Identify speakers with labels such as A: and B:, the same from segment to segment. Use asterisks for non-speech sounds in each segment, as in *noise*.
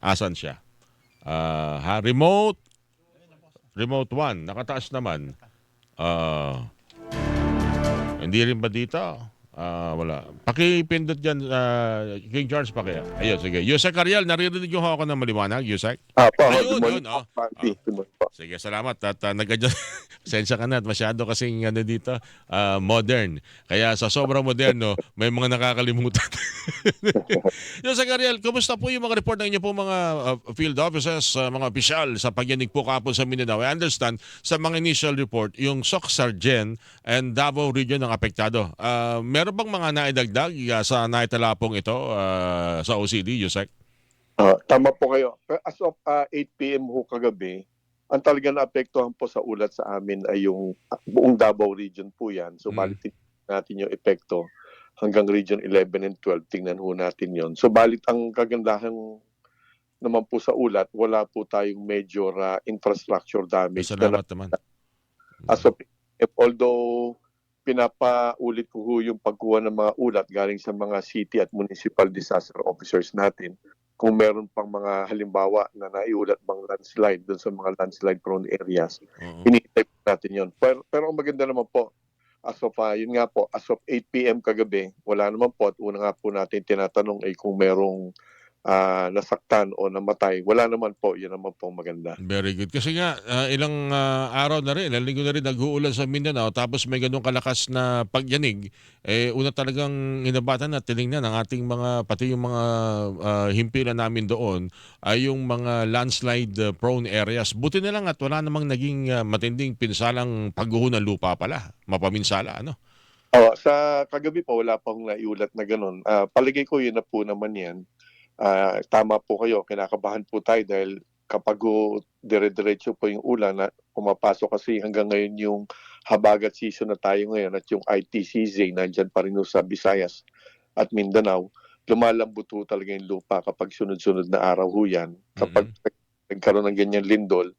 A: Asan siya? Ah, ha, remote. Remote 1. Nakataas naman. Ah, hindi rin ba dito? Ah, wala. Pakipindot dyan, ah, King Charles, paki. Ayun, sige. Yusek Ariel, naririnig yung ako ng maliwanag, Yusek?
B: Ah, po,
A: Ayun,
B: good morning
A: yun, oh.
B: Panty. Good morning po.
A: Sige, salamat. At uh, nag-adjust. *laughs* Sensya ka na at masyado kasing ano dito, ah, modern. Kaya sa sobrang moderno, may mga nakakalimutan. *laughs* Sa Ariel, kumusta po yung mga report ng inyo po mga ah, field officers, ah, mga opisyal sa pagyanig po kapon sa Mindanao? I understand sa mga initial report, yung Soc Sargen and Davao region ang apektado. Ah, meron bang mga naidagdag sa naitalapong ito ah, sa OCD, Yusek?
B: Ah, tama po kayo. As of ah, 8 p.m. ho kagabi, ang talaga naapektuhan po sa ulat sa amin ay yung ah, buong Davao region po yan. So,
A: Mm.
B: natin yung epekto hanggang region 11 and 12. Tingnan ho natin yon. So, balit ang kagandahan naman po sa ulat, wala po tayong major ah, infrastructure damage. na
A: Salamat naman.
B: As of, if although pinapaulit ko ho yung pagkuha ng mga ulat galing sa mga city at municipal disaster officers natin kung meron pang mga halimbawa na naiulat bang landslide doon sa mga landslide prone areas.
A: Oo.
B: Hinihintay natin yon. Pero, pero ang maganda naman po, as of, ah, yun nga po, as of 8 p.m. kagabi, wala naman po at una nga po natin tinatanong ay kung merong ah, nasaktan o namatay. Wala naman po, yun naman po ang maganda.
A: Very good. Kasi nga, ah, ilang ah, araw na rin, ilang linggo na rin nag-uulan sa Mindanao, tapos may ganun kalakas na pagyanig, eh, una talagang inabatan at tinignan ng ating mga, pati yung mga ah, himpilan namin doon, ay yung mga landslide ah, prone areas. Buti na lang at wala namang naging ah, matinding pinsalang pagguho ng lupa pala. Mapaminsala, ano?
B: Oh, sa kagabi po wala pa akong naiulat na ganun. Ah, paligay ko yun na po naman yan. Ah, tama po kayo, kinakabahan po tayo dahil kapag dire-diretso po yung ulan na pumapasok kasi hanggang ngayon yung habagat season na tayo ngayon at yung IT season nandyan pa rin sa Visayas at Mindanao, lumalambot ho talaga yung lupa kapag sunod-sunod na araw ho yan. Kapag nagkaroon ng ganyan lindol,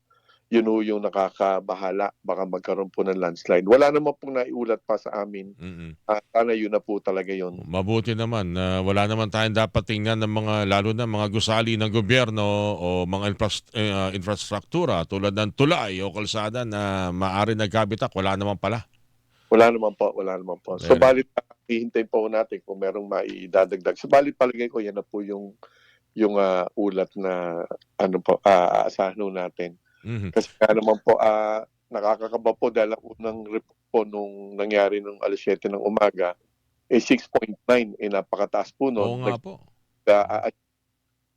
B: yun ho yung nakakabahala. Baka magkaroon po ng landslide. Wala naman pong naiulat pa sa amin
A: Mm-mm.
B: Ah, sana yun na po talaga yun.
A: Mabuti naman na wala naman tayong dapat tingnan ng mga lalo na mga gusali ng gobyerno o mga infras- eh, ah, infrastruktura tulad ng tulay o kalsada na maari nagkabitak wala naman pala.
B: Wala naman po, wala naman po. So balit hihintay po natin kung merong maidadagdag. So balit palagay ko yan na po yung yung ah, ulat na ano po ah, aasahan natin.
A: Mhm.
B: Kasi nga naman po ah, nakakakaba po dahil ang unang report po nung nangyari nung alas 7 ng umaga eh 6.9 eh napakataas po
A: Oo
B: noon.
A: nga po.
B: Nag, ah,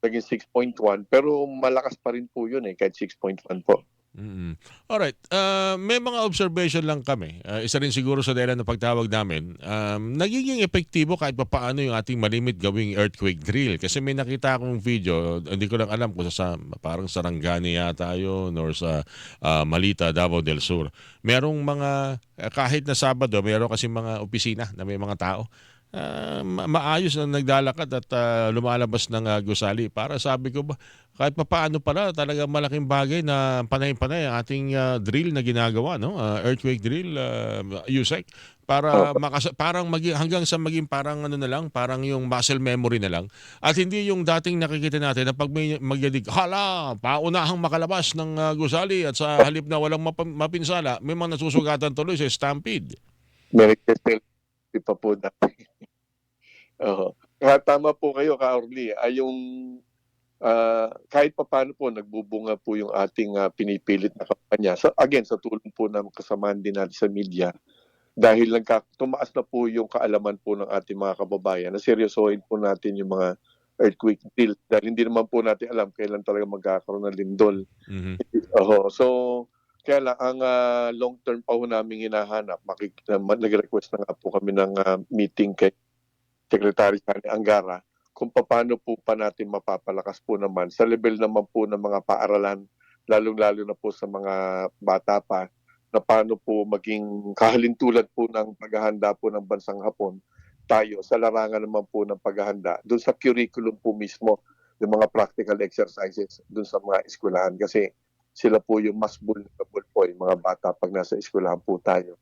B: naging 6.1 pero malakas pa rin po yun eh kahit 6.1 po.
A: Mhm. Alright, ah, may mga observation lang kami. Ah, isa rin siguro sa dahilan ng pagtawag namin. Um, nagiging epektibo kahit pa paano yung ating malimit gawing earthquake drill. Kasi may nakita akong video, hindi ko lang alam kung sa, sa parang Sarangani yata yun or sa ah, Malita, Davao del Sur. Merong mga, kahit na Sabado, meron kasi mga opisina na may mga tao. Ma- maayos na naglalakad at ah, lumalabas ng ah, gusali. Para sabi ko ba, kahit pa paano pala, talagang malaking bagay na panay-panay ang ating ah, drill na ginagawa, no? Ah, earthquake drill, uh, USEC, para makas- parang magi- hanggang sa maging parang ano na lang, parang yung muscle memory na lang. At hindi yung dating nakikita natin na pag may magyadig, hala, paunahang makalabas ng ah, gusali at sa halip na walang map- mapinsala, may mga nasusugatan tuloy sa stampede.
B: Kasi pa po natin. *laughs* Oo. Kaya tama po kayo, Ka Orly. Ay yung ah, kahit pa paano po nagbubunga po yung ating ah, pinipilit na kampanya. So again, sa tulong po ng kasamaan din natin sa media, dahil nagka, tumaas na po yung kaalaman po ng ating mga kababayan na seryosohin po natin yung mga earthquake drill dahil hindi naman po natin alam kailan talaga magkakaroon ng lindol.
A: Mhm.
B: Oho. So, kaya lang, ang ah, long term pa ho namin hinahanap, makik- na- ma- nag-request na nga po kami ng ah, meeting kay Secretary Sani Angara kung paano po pa natin mapapalakas po naman sa level naman po ng mga paaralan, lalong-lalo na po sa mga bata pa, na paano po maging kahalintulad po ng paghahanda po ng bansang Hapon tayo sa larangan naman po ng paghahanda doon sa curriculum po mismo yung mga practical exercises doon sa mga eskwelahan. Kasi sila po yung mas vulnerable po yung mga bata pag nasa eskwelahan po tayo.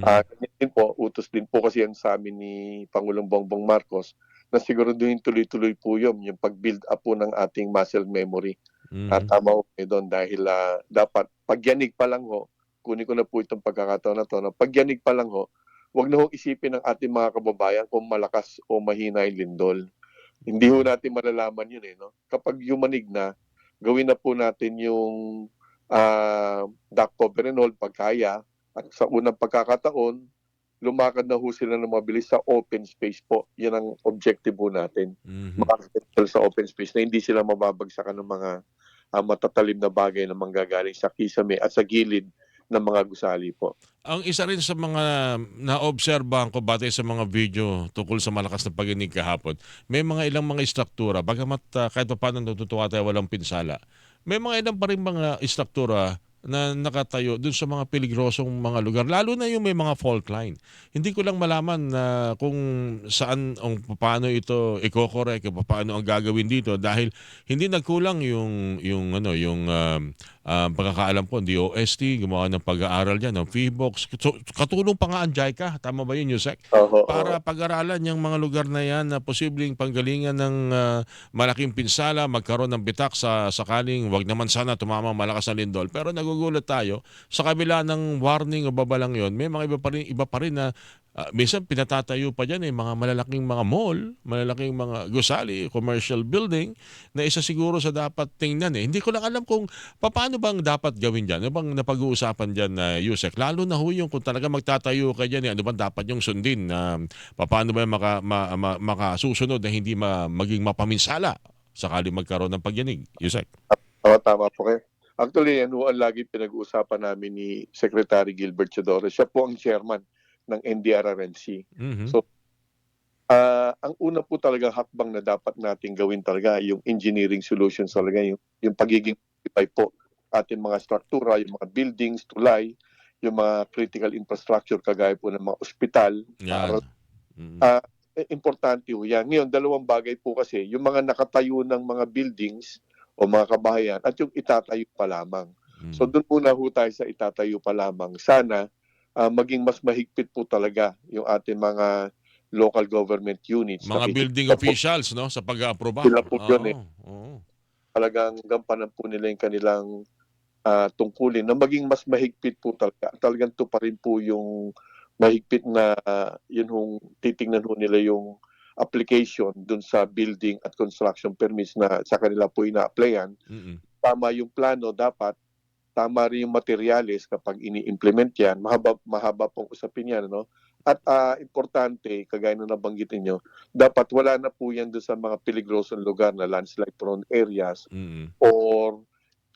B: Ah, ganyan din po, utos din po kasi yan sa amin ni Pangulong Bongbong Marcos na siguraduhin tuloy-tuloy po yun, yung pag-build up po ng ating muscle memory.
A: Mhm.
B: At tama ho kayo doon dahil ah, dapat pagyanig pa lang ho, kunin ko na po itong pagkakataon na to, na pagyanig pa lang ho, wag na ho isipin ng ating mga kababayan kung malakas o mahina yung lindol. Hindi ho natin malalaman yun eh. No? Kapag yumanig na, gawin na po natin yung uh, duck cover and hold pag kaya. At sa unang pagkakataon, lumakad na ho sila ng mabilis sa open space po. Yan ang objective po natin
A: Mhm.
B: makakasentral sa open space na hindi sila mababagsakan ng mga ah, matatalim na bagay na manggagaling sa kisame at sa gilid ng mga gusali po.
A: Ang isa rin sa mga naobserbahan ko batay sa mga video tungkol sa malakas na paginig kahapon, may mga ilang mga istruktura, bagamat uh, kahit pa paano natutuwa tayo walang pinsala, may mga ilang pa rin mga istruktura na nakatayo dun sa mga peligrosong mga lugar, lalo na yung may mga fault line. Hindi ko lang malaman na kung saan, ang paano ito i-correct, kung paano ang gagawin dito dahil hindi nagkulang yung yung ano yung um, um, pagkakaalam ko, DOST, gumawa ng pag-aaral diyan ng FIBOX. So, katulong pa nga ang JICA, tama ba yun, Yusek? Para pag-aralan yung mga lugar na yan na posibleng panggalingan ng ah, malaking pinsala, magkaroon ng bitak sa sakaling wag naman sana tumama malakas na lindol. Pero nagugulat tayo, sa kabila ng warning o babalang yon, may mga iba pa rin, iba pa rin na ah, minsan pinatatayo pa dyan eh, mga malalaking mga mall, malalaking mga gusali, commercial building, na isa siguro sa dapat tingnan eh. Hindi ko lang alam kung paano bang dapat gawin dyan? Ano bang napag-uusapan dyan na Yusek? Lalo na ho yung kung talaga magtatayo ka dyan, eh, ano bang dapat yung sundin? na paano ba maka, ma, ma- makasusunod na hindi ma, maging mapaminsala sakali magkaroon ng pagyanig? Yusek?
B: Oo, tama po kayo. Actually, yan ho ang lagi pinag-uusapan namin ni Secretary Gilbert Chodoro. Siya po ang chairman ng NDRRMC.
A: Mhm.
B: So, Ah, ang una po talaga hakbang na dapat nating gawin talaga yung engineering solutions talaga yung, yung pagiging matibay po ating mga struktura, yung mga buildings, tulay, yung mga critical infrastructure kagaya po ng mga ospital,
A: Yan. Mhm.
B: Ah, eh, importante po yan. Ngayon, dalawang bagay po kasi, yung mga nakatayo ng mga buildings o mga kabahayan at yung itatayo pa lamang.
A: Mhm.
B: So doon muna ho tayo sa itatayo pa lamang. Sana ah, maging mas mahigpit po talaga yung ating mga local government units.
A: mga
B: Nakikita
A: building
B: po
A: officials no sa pag-aaproba.
B: Sila po yun eh.
A: Oo.
B: Talagang gampanan po nila yung kanilang ah, tungkulin na maging mas mahigpit po talaga. Talagang to pa rin po yung mahigpit na ah, yun hong titingnan ho nila yung application dun sa building at construction permits na sa kanila po ina-applyan.
A: Mhm.
B: Tama yung plano, dapat tama rin yung materials kapag ini-implement yan. Mahaba, mahaba pong usapin yan. No? At ah, importante, kagaya na nabanggit ninyo, dapat wala na po yan doon sa mga peligrosong lugar na landslide prone areas
A: Mhm.
B: or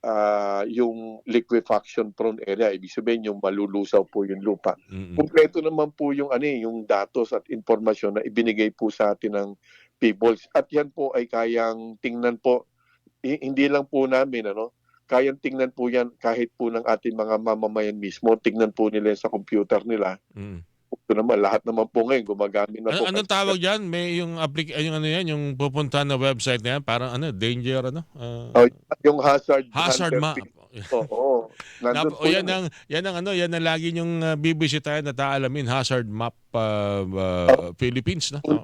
B: ah, yung liquefaction prone area. Ibig sabihin yung malulusaw po yung lupa.
A: Mhm.
B: Kumpleto naman po yung ano eh, yung datos at impormasyon na ibinigay po sa atin ng Peoples. At yan po ay kayang tingnan po hi- hindi lang po namin ano, kayang tingnan po yan kahit po ng ating mga mamamayan mismo. Tingnan po nila sa computer nila.
A: Mhm.
B: Ito naman lahat naman po ngayon gumagamit na
A: Ano,
B: po.
A: anong tawag diyan? May yung applic yung ano yan, yung pupunta na website na yan, parang ano, danger ano? Ah,
B: Oh, yung hazard
A: hazard
B: pin. Oo. oo. Nandun
A: Nap-
B: po
A: o yan
B: yan.
A: ang yan ang ano, yan ang lagi yung uh, bibisitahin at aalamin hazard map uh, uh, Philippines no. Oh,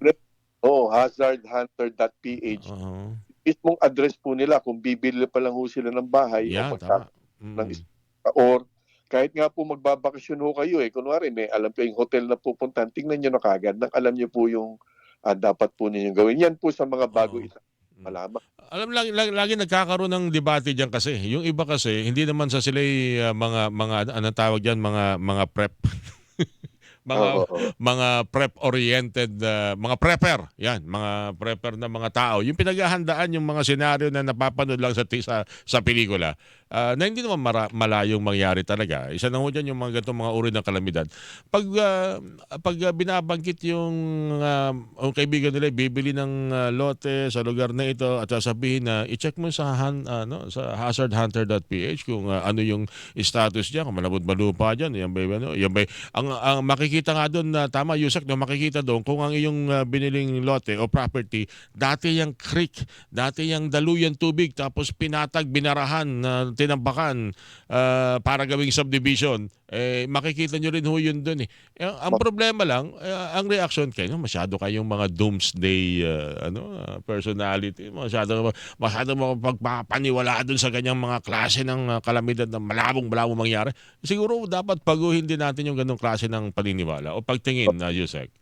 B: Oo, hazardhunter.ph.
A: Oo.
B: Mismong address po nila kung bibili pa lang ho sila ng bahay
A: Yan,
B: o ng
A: Mm.
B: is- or kahit nga po magbabakasyon ho kayo eh, kunwari may alam po yung hotel na pupuntahan, tingnan nyo na kagad, nang alam nyo po yung ah, dapat po ninyong gawin. Yan po sa mga bago
A: Oo.
B: isa malaman.
A: Alam lagi, lagi, lagi nagkakaroon ng debate diyan kasi. Yung iba kasi hindi naman sa sila uh, mga mga anong tawag diyan mga mga prep. *laughs* mga
B: Oo, oo.
A: mga prep oriented mga prepper yan mga prepper na mga tao yung pinaghahandaan yung mga senaryo na napapanood lang sa sa, sa pelikula ah, na hindi naman mara, malayong mangyari talaga. Isa na ho dyan yung mga ganitong mga uri ng kalamidad. Pag ah, pag ah, binabanggit yung ah, ang kaibigan nila bibili ng ah, lote sa lugar na ito at sasabihin na i-check mo sa han, ano sa hazardhunter.ph kung ah, ano yung status diyan kung malabot ba lupa diyan yan ba ano yan ba ang ang makikita nga doon na tama Yusek no makikita doon kung ang iyong uh, biniling lote o property dati yung creek dati yung daluyan tubig tapos pinatag binarahan na tinampakan ah, para gawing subdivision, eh, makikita nyo rin ho yun dun eh. Eh, ang problema lang, eh, ang reaction kayo, masyado kayong mga doomsday ah, ano, ah, personality, masyado, masyado mo pagpapaniwala dun sa ganyang mga klase ng kalamidad na malabong-malabong mangyari. Siguro dapat paguhin din natin yung ganong klase ng paniniwala o pagtingin na Yusek.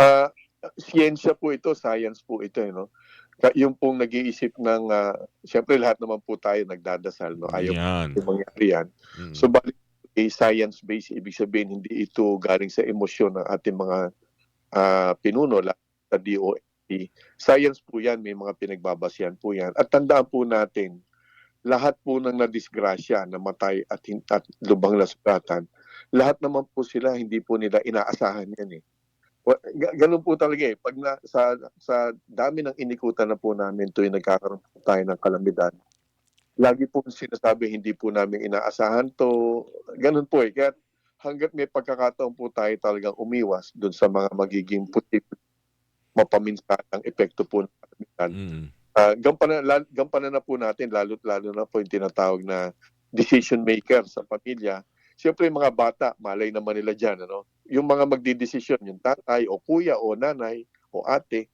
B: Ah, siyensya po ito, science po ito, eh, no? Yung pong nag-iisip ng, ah, siyempre lahat naman po tayo nagdadasal, no? Ayaw
A: Yan.
B: po mangyari yan.
A: Mm.
B: So, balik eh, science-based, ibig sabihin, hindi ito galing sa emosyon ng ating mga ah, pinuno, sa DOST. Science po yan, may mga pinagbabasyan po yan. At tandaan po natin, lahat po ng nadisgrasya, namatay at, at lubang nasugatan, lahat naman po sila, hindi po nila inaasahan yan eh. Ganun po talaga eh. Pag na, sa, sa dami ng inikutan na po namin tuwing nagkakaroon tayo ng kalamidad, lagi po sinasabi hindi po namin inaasahan to. Ganun po eh. Kaya hanggat may pagkakataon po tayo talagang umiwas dun sa mga magiging posible mapaminsanang epekto po ng kalamidad.
A: Mm.
B: Uh, gampanan, lal- gampanan na po natin, lalo't lalo na po yung tinatawag na decision maker sa pamilya. Siyempre yung mga bata, malay naman nila dyan. Ano? Yung mga magdidesisyon, yung tatay o kuya o nanay o ate,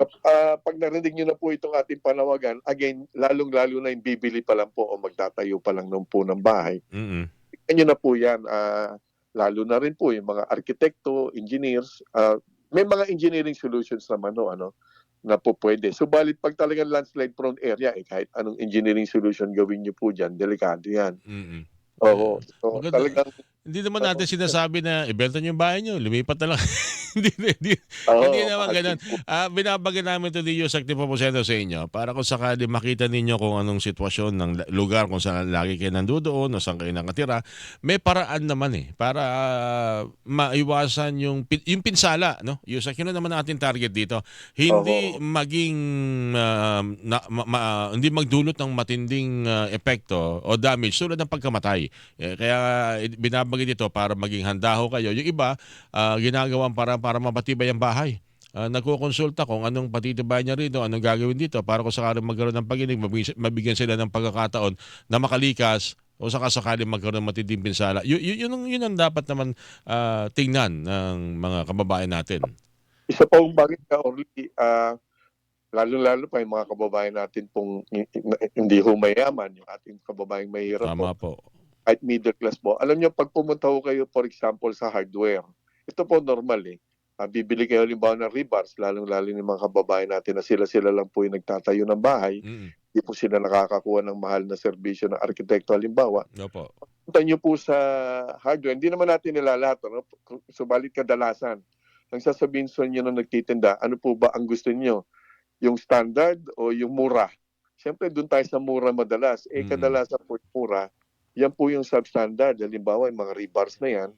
B: ah, pag narinig nyo na po itong ating panawagan, again, lalong-lalo na yung bibili pa lang po o magtatayo pa lang ng po ng bahay.
A: Mm.
B: Tingnan nyo na po yan, ah, lalo na rin po yung mga arkitekto, engineers, ah, may mga engineering solutions naman no, ano, na po pwede. Subalit pag talagang landslide prone area, eh, kahit anong engineering solution gawin nyo po dyan, delikado yan.
A: Mm.
B: Oo. So,
A: Maganda.
B: talagang,
A: Hindi naman natin sinasabi na ibenta niyo yung bahay niyo, lumipat na lang. *laughs* *laughs* hindi, hindi,
B: oo,
A: Hindi naman ganun.
B: po.
A: Ah, binabagay namin ito ni Yusek Tipoposento sa inyo para kung sakali makita ninyo kung anong sitwasyon ng lugar kung saan lagi kayo nandoon o saan kayo nakatira, may paraan naman eh para ah, maiwasan yung yung pinsala, no? Yusek, yun na naman ating target dito. Hindi
B: Oo.
A: maging ah, na, ma- ma- hindi magdulot ng matinding ah, epekto o damage tulad ng pagkamatay. Eh, kaya eh, binabagay dito para maging handa ho kayo. Yung iba, ah, ginagawang para para mapatibay ang bahay. Ah, nagkukonsulta kung anong patitibay niya rito, anong gagawin dito para kung sakaling magkaroon ng pag-inig, mabigyan, sila ng pagkakataon na makalikas o saka sakaling magkaroon ng matinding pinsala. Y- y- yun, ang, yun ang dapat naman ah, tingnan ng mga kababayan natin.
B: Isa pa ang bagay ka, Orly, ah, lalo-lalo pa yung mga kababayan natin pong hi- hi- hindi ho mayaman, yung ating kababayang mahirap po.
A: Tama po.
B: kahit middle class po. Alam niyo, pag pumunta ho kayo, for example, sa hardware, ito po normal eh. Ah, bibili kayo halimbawa ng rebars, lalong-lalo ng mga kababayan natin na sila-sila lang po yung nagtatayo ng bahay.
A: Mm.
B: Hindi po sila nakakakuha ng mahal na serbisyo ng arkitekto halimbawa.
A: Opo.
B: Punta niyo po sa hardware, hindi naman natin nilalahat. Ano? Subalit kadalasan, ang sasabihin sa inyo na nagtitinda, ano po ba ang gusto niyo? Yung standard o yung mura? Siyempre, doon tayo sa mura madalas. Eh,
A: Mm.
B: kadalasan po yung mura, yan po yung substandard. Halimbawa, yung mga rebars na yan.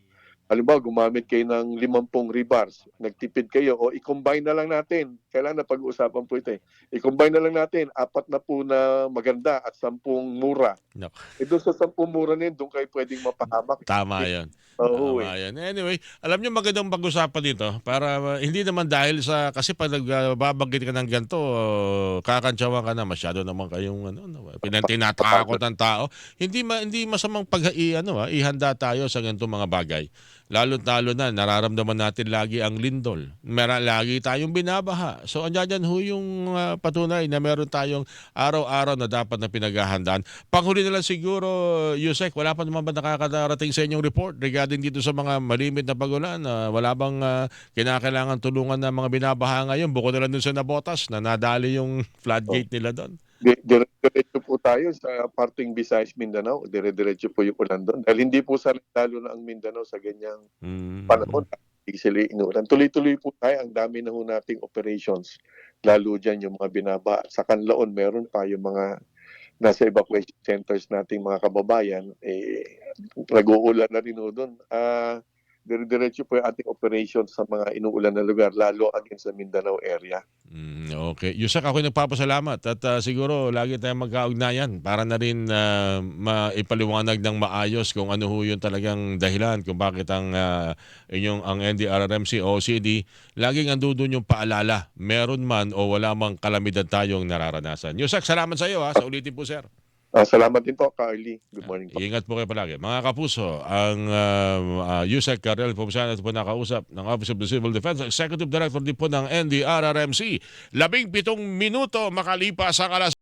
B: Halimbawa, gumamit kayo ng limampung rebars. Nagtipid kayo o i-combine na lang natin. Kailangan na pag-uusapan po ito eh. I-combine na lang natin. Apat na po na maganda at sampung mura.
A: Nako.
B: Eh doon sa sampung mura na yun, doon kayo pwedeng mapahamak.
A: Tama yan.
B: Oo
A: Tama
B: eh.
A: yan. Anyway, alam niyo magandang pag-usapan dito para uh, hindi naman dahil sa kasi pag nagbabanggit ka ng ganito, uh, kakantsawan ka na masyado naman kayong ano, no, pinantinatakot ng tao. Hindi ma, hindi masamang pag i, ano, ah, ihanda tayo sa ganitong mga bagay. Lalo talo na nararamdaman natin lagi ang lindol. Mera lagi tayong binabaha. So andyan dyan ho yung ah, patunay na meron tayong araw-araw na dapat na pinaghahandaan. Panghuli na lang siguro, Yusek, wala pa naman ba nakakarating sa inyong report regarding dito sa mga malimit na pagulan? Ah, wala bang ah, kinakailangan tulungan ng mga binabaha ngayon? Bukod na lang dun sa nabotas na nadali yung *laughs* floodgate nila doon.
B: Di- Dire-diretso po tayo sa parting Visayas Mindanao. Dire-diretso po yung ulan doon. Dahil hindi po sa lalo na ang Mindanao sa ganyang
A: Mm.
B: panahon. Sila inulan. Tuloy-tuloy po tayo. Ang dami na ho nating operations. Lalo dyan yung mga binaba. Sa Kanlaon, meron pa yung mga nasa evacuation centers nating mga kababayan. Eh, nag-uulan na rin ho doon. Ah, dire-diretso po yung ating operations sa mga inuulan na lugar, lalo again sa Mindanao area.
A: Mm, okay. Yusak, ako nagpapasalamat at ah, siguro lagi tayong magkaugnayan para na rin ah, maipaliwanag ng maayos kung ano ho yung talagang dahilan kung bakit ang ah, inyong ang NDRRMC o OCD laging andudun yung paalala meron man o wala mang kalamidad tayong nararanasan. Yusak, salamat sa iyo ha. Sa ulitin po sir.
B: Ah, salamat din po, Carly. Good morning po.
A: Ingat po kayo palagi. Mga kapuso, ang um, uh, Yusek Carrel Pomsana po nakausap ng Office of the Civil Defense, Executive Director din po ng NDRRMC. Labing pitong minuto makalipas ang alas